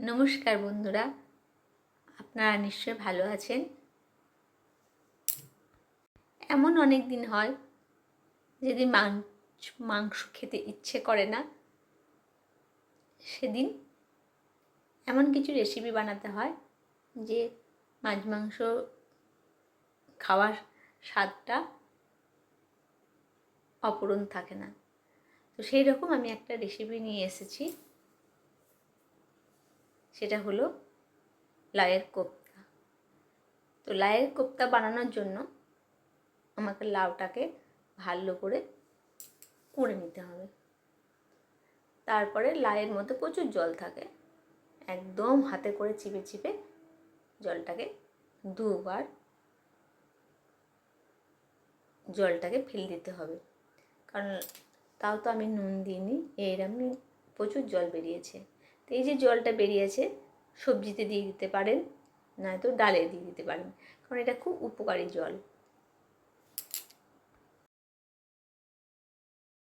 নমস্কার বন্ধুরা, আপনারা নিশ্চয় ভালো আছেন। এমন অনেক দিন হয় যেদিন মাংস মাংস খেতে ইচ্ছে করে না, সেদিন এমন কিছু রেসিপি বানাতে হয় যে মাছ মাংস খাওয়ার স্বাদটা অপূরণ থাকে না। তো সেই রকম আমি একটা রেসিপি নিয়ে এসেছি। সেটা হলো লায়ের কোপ্তা। তো লায়ের কোপ্তা বানানোর জন্য আমাকে লাউটাকে ভালো করে কুড়ে নিতে হবে। তারপরে লায়ের মধ্যে প্রচুর জল থাকে। একদম হাতে করে চিপে চিপে জলটাকে দুবার জলটাকে ফেল দিতে হবে। কারণ তাও তো আমি নুন দিইনি এইরকম প্রচুর জল বেরিয়েছে। তো এই যে জলটা বেরিয়েছে, সবজিতে দিয়ে দিতে পারেন, নয়তো ডালে দিয়ে দিতে পারেন, কারণ এটা খুব উপকারী জল।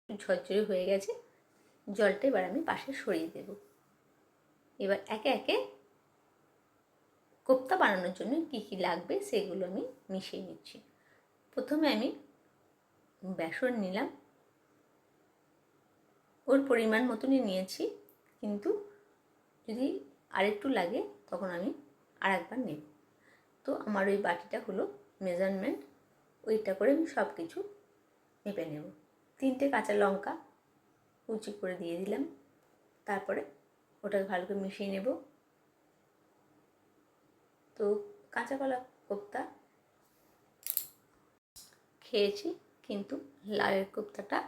ঝরঝরে হয়ে গেছে, জলটা এবার আমি পাশে সরিয়ে দেব। এবার একে একে কোপ্তা বানানোর জন্য কী কী লাগবে সেগুলো আমি মিশিয়ে নিচ্ছি। প্রথমে আমি বেসন নিলাম। ওর পরিমাণ মতনই নিয়েছি, কিন্তু যদি আরেকটু লাগে, তখন আমি আর একবার নেব। তো আমার ওই বাটিটা হলো মেজারমেন্ট ওইটা করে আমি সব কিছু মেপে নেব। তিনটে কাঁচা লঙ্কা কুচি করে দিয়ে দিলাম। তারপরে ওটাকে ভালো করে মিশিয়ে নেব। তো কাঁচা কলা কোপ্তা খেয়েছি, কিন্তু লালের কোপ্তাটা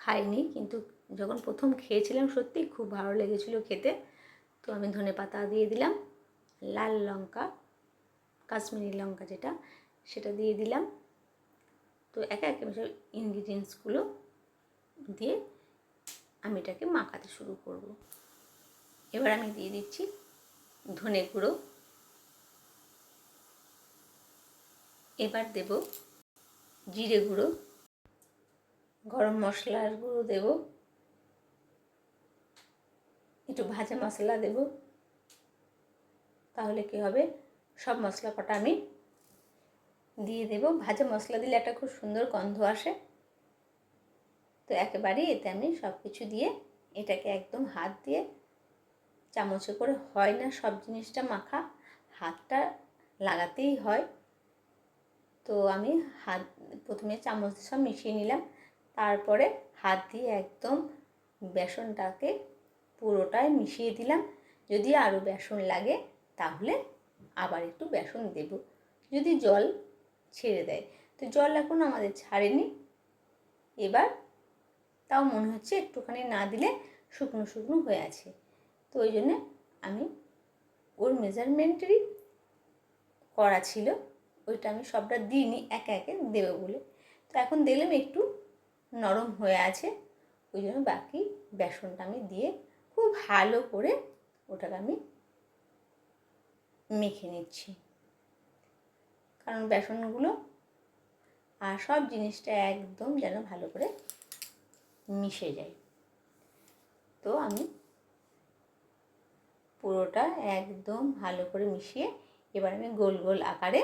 খাইনি, কিন্তু যখন প্রথম খেয়েছিলাম সত্যিই খুব ভালো লেগেছিলো খেতে। তো আমি ধনে পাতা দিয়ে দিলাম, লাল লঙ্কা, কাশ্মীরি লঙ্কা যেটা, সেটা দিয়ে দিলাম। তো একে একে সব ইনগ্রিডিয়েন্টসগুলো দিয়ে আমি এটাকে মাখাতে শুরু করব। এবার আমি দিয়ে দিচ্ছি ধনে গুঁড়ো। এবার দেব জিরে গুঁড়ো, গরম মশলার গুঁড়ো দেব। একটু ভাজা মশলা দেব। তাহলে কি হবে? সব মশলা কটা আমি দিয়ে দেব। ভাজা মশলা দিলে একটা খুব সুন্দর গন্ধ আসে। তো একেবারেই এতে আমি সব কিছু দিয়ে এটাকে একদম হাত দিয়ে চামচে করে হয় না সব জিনিসটা মাখা, হাতটা লাগাতেই হয়। তো আমি হাত প্রথমে চামচ সব মিশিয়ে নিলাম। তারপরে হাত দিয়ে একদম বেসনটাকে পুরোটাই মিশিয়ে দিলাম। যদি আরও বেসন লাগে, তাহলে আবার একটু বেসন দেব। যদি জল ছেড়ে দেয়। তো জল এখন আমাদের ছাড়েনি। এবার তাও মনে হচ্ছে একটুখানি না দিলে শুকনো শুকনো হয়ে আছে। তো ওই জন্যে আমি ওর মেজারমেন্টেরই করা ছিল। ওইটা আমি সবটা দিইনি, একে একে দেবে বলে। তো এখন দেখলাম একটু নরম হয়ে আছে। ওই জন্য বাকি বেসনটা আমি দিয়ে খুব ভালো করে ওটাকে আমি মেখে নিচ্ছি। কারণ বেসনগুলো আর সব জিনিসটা একদম যেন ভালো করে মিশে যায়। তো আমি পুরোটা একদম ভালো করে মিশিয়ে এবার আমি গোল গোল আকারে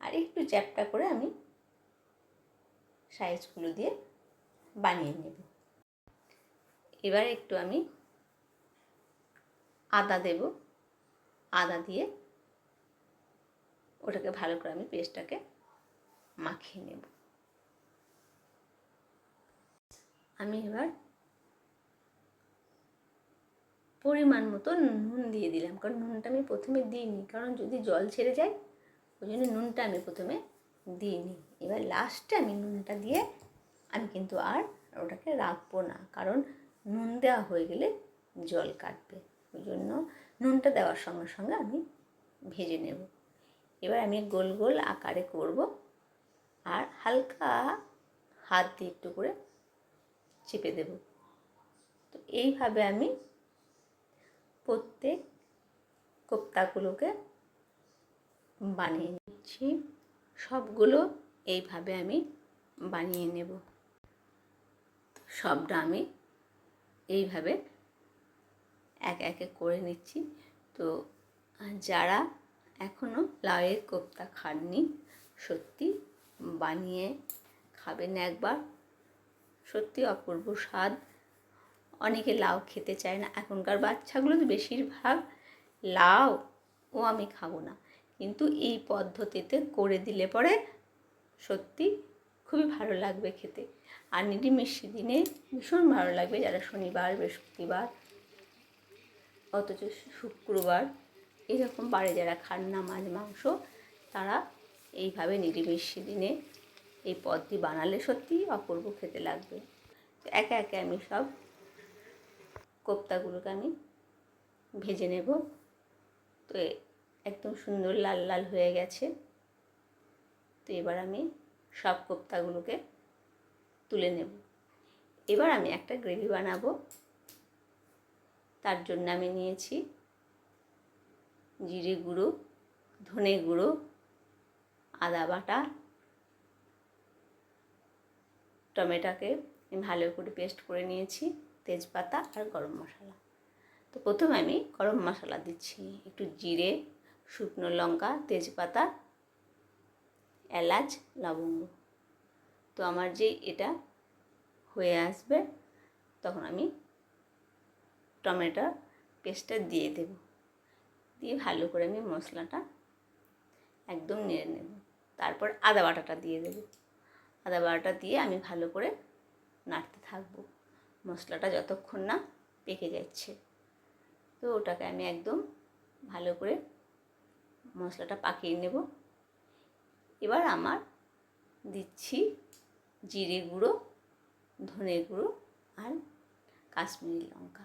আর একটু চ্যাপটা করে আমি সাইজগুলো দিয়ে বানিয়ে নেব। এবার একটু আমি আদা দেব। আদা দিয়ে ওটাকে ভালো করে আমি পেস্টটাকে মাখিয়ে নেব। আমি এবার পরিমাণ মতো নুন দিয়ে দিলাম, কারণ নুনটা আমি প্রথমে দিইনি, কারণ যদি জল ছেড়ে যায়, ওই জন্য নুনটা আমি প্রথমে দিইনি। এবার লাস্টে আমি নুনটা দিয়ে আমি কিন্তু আর ওটাকে রাখব না, কারণ নুন দেওয়া হয়ে গেলে জল কাটবে। ওই জন্য নুনটা দেওয়ার সঙ্গে সঙ্গে আমি ভেজে নেব। এবার আমি গোল গোল আকারে করব আর হালকা হাত দিয়ে একটু করে চেপে দেব। তো এইভাবে আমি প্রত্যেক কোপ্তাগুলোকে বানিয়ে নিচ্ছি। সবগুলো এইভাবে আমি বানিয়ে নেব। সবটা আমি এইভাবে এক একে করে নিচ্ছি। তো যারা এখনও লাউয়ের কোপ্তা খাননি, সত্যি বানিয়ে খাবেন একবার। সত্যি অপূর্ব স্বাদ। অনেকে লাউ খেতে চায় না। এখনকার বাচ্চাগুলো তো বেশিরভাগ লাউ, ও আমি খাব না। কিন্তু এই পদ্ধতিতে করে দিলে পরে সত্যি খুবই ভালো লাগবে খেতে। আর নিরামিষি দিনে ভীষণ ভালো লাগবে যারা শনিবার, বৃহস্পতিবার, অথচ শুক্রবার, এরকম বারে যারা খান না মাছ, মাংস, তারা এইভাবে নিরামিষি দিনে এই পদটি বানালে সত্যি অপূর্ব খেতে লাগবে। তো একে একে আমি সব কোপ্তাগুলোকে আমি ভেজে নেব। তো একদম সুন্দর লাল লাল হয়ে গেছে। তো এবার আমি সব কোপ্তাগুলোকে তুলে নেব। এবার আমি একটা গ্রেভি বানাবো। তার জন্য আমি নিয়েছি জিরে গুঁড়ো, ধনে গুঁড়ো, আদা বাটা, টমেটোকে আমি ভালো করে পেস্ট করে নিয়েছি, তেজপাতা আর গরম মশলা। তো প্রথমে আমি গরম মশলা দিচ্ছি, একটু জিরে, শুকনো লঙ্কা, তেজপাতা, এলাচ, লবঙ্গ। তো আমার যে এটা হয়ে আসবে, তখন আমি টমেটো পেস্টটা দিয়ে দেব। দিয়ে ভালো করে আমি মশলাটা একদম নেড়ে নেব। তারপর আদা বাটাটা দিয়ে দেব। আদা বাটাটা দিয়ে আমি ভালো করে নাড়তে থাকব। মশলাটা যতক্ষণ না পেকে যাচ্ছে। তো ওটাকে আমি একদম ভালো করে মশলাটা পাকিয়ে নেব। এবার আমার দিচ্ছি জিরে গুঁড়ো, ধনে গুঁড়ো আর কাশ্মীরি লঙ্কা।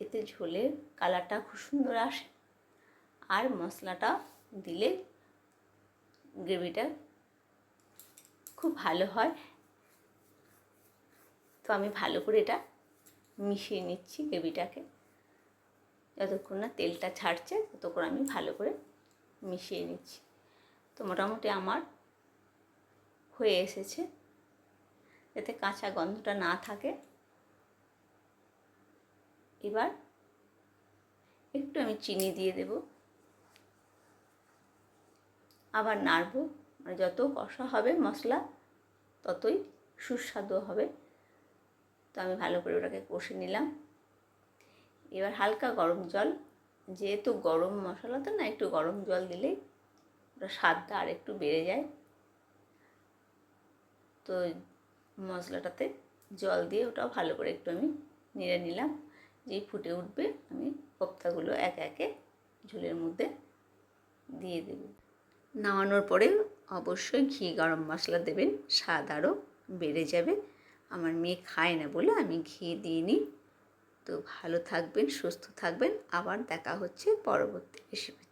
এতে ঝোলের কালারটা খুব সুন্দর আসে আর মশলাটা দিলে গ্রেভিটা খুব ভালো হয়। তো আমি ভালো করে এটা মিশিয়ে নিচ্ছি গ্রেভিটাকে। যতক্ষণ না তেলটা ছাড়ছে, ততক্ষণ আমি ভালো করে মিশিয়ে নিচ্ছি। তো মোটামুটি আমার হয়ে এসেছে। যাতে কাঁচা গন্ধটা না থাকে। এবার একটু আমি চিনি দিয়ে দেব। আবার নাড়বো। মানে যত কষা হবে মশলা, ততই সুস্বাদু হবে। তো আমি ভালো করে ওটাকে কষে নিলাম। এবার হালকা গরম জল। যেহেতু গরম মশলা তো না, একটু গরম জল দিলেই ওটা স্বাদটা আর একটু বেড়ে যায়। তো মশলাটাতে জল দিয়ে ওটাও ভালো করে একটু আমি নেড়ে নিলাম। যেই ফুটে উঠবে, আমি কোপ্তাগুলো একে একে ঝোলের মধ্যে দিয়ে দেব। নামানোর পরে অবশ্যই ঘি গরম মশলা দেবেন, স্বাদ আরও বেড়ে যাবে। আমার মেয়ে খায় না বলে আমি ঘি দিইনি। তো ভালো থাকবেন, সুস্থ থাকবেন। আবার দেখা হচ্ছে পরবর্তী রেসিপি